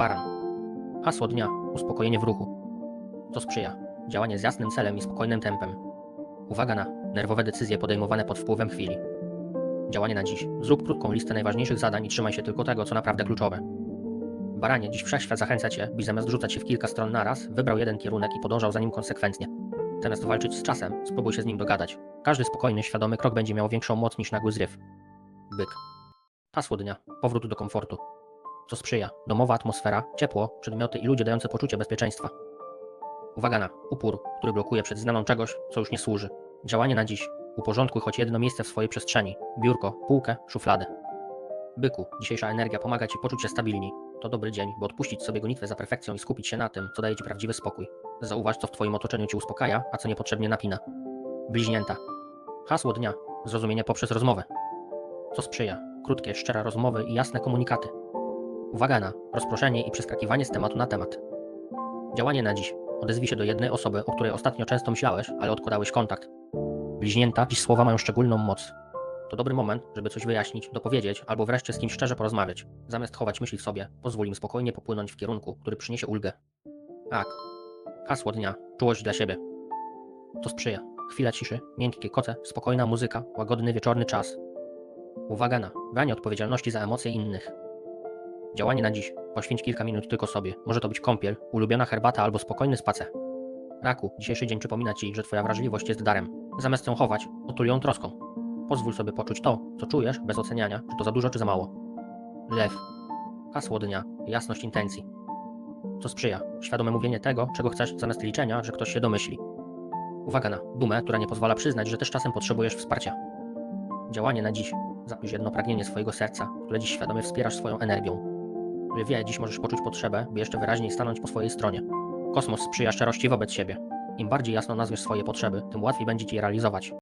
Baran. Hasło dnia. Uspokojenie w ruchu. To sprzyja. Działanie z jasnym celem i spokojnym tempem. Uwaga na nerwowe decyzje podejmowane pod wpływem chwili. Działanie na dziś. Zrób krótką listę najważniejszych zadań i trzymaj się tylko tego, co naprawdę kluczowe. Baranie, dziś wszechświat zachęca cię, byś zamiast rzucać się w kilka stron naraz, wybrał jeden kierunek i podążał za nim konsekwentnie. Zamiast walczyć z czasem, spróbuj się z nim dogadać. Każdy spokojny, świadomy krok będzie miał większą moc niż nagły zryw. Byk. Hasło dnia. Powrót do komfortu. Co sprzyja. Domowa atmosfera, ciepło, przedmioty i ludzie dające poczucie bezpieczeństwa. Uwaga na upór, który blokuje przed zmianą czegoś, co już nie służy. Działanie na dziś. Uporządkuj choć jedno miejsce w swojej przestrzeni. Biurko, półkę, szufladę. Byku, dzisiejsza energia pomaga Ci poczuć się stabilniej. To dobry dzień, by odpuścić sobie gonitwę za perfekcją i skupić się na tym, co daje Ci prawdziwy spokój. Zauważ, co w Twoim otoczeniu Cię uspokaja, a co niepotrzebnie napina. Bliźnięta. Hasło dnia. Zrozumienie poprzez rozmowę. Co sprzyja. Krótkie, szczere rozmowy i jasne komunikaty. Uwaga na rozproszenie i przeskakiwanie z tematu na temat. Działanie na dziś. Odezwij się do jednej osoby, o której ostatnio często myślałeś, ale odkładałeś kontakt. Bliźnięta, dziś słowa mają szczególną moc. To dobry moment, żeby coś wyjaśnić, dopowiedzieć albo wreszcie z kimś szczerze porozmawiać. Zamiast chować myśli w sobie, pozwól im spokojnie popłynąć w kierunku, który przyniesie ulgę. Tak. Hasło dnia. Czułość dla siebie. To sprzyja. Chwila ciszy, miękkie koce, spokojna muzyka, łagodny wieczorny czas. Uwaga na branie odpowiedzialności za emocje innych. Działanie na dziś. Poświęć kilka minut tylko sobie. Może to być kąpiel, ulubiona herbata albo spokojny spacer. Raku, dzisiejszy dzień przypomina Ci, że Twoja wrażliwość jest darem. Zamiast ją chować, otul ją troską. Pozwól sobie poczuć to, co czujesz, bez oceniania, czy to za dużo, czy za mało. Lew. Hasło dnia. Jasność intencji. Co sprzyja. Świadome mówienie tego, czego chcesz, zamiast liczenia, że ktoś się domyśli. Uwaga na dumę, która nie pozwala przyznać, że też czasem potrzebujesz wsparcia. Działanie na dziś. Zapisz jedno pragnienie swojego serca, które dziś świadomie wspierasz swoją energią. Wie, dziś możesz poczuć potrzebę, by jeszcze wyraźniej stanąć po swojej stronie. Kosmos sprzyja szczerości wobec siebie. Im bardziej jasno nazwiesz swoje potrzeby, tym łatwiej będzie ci je realizować.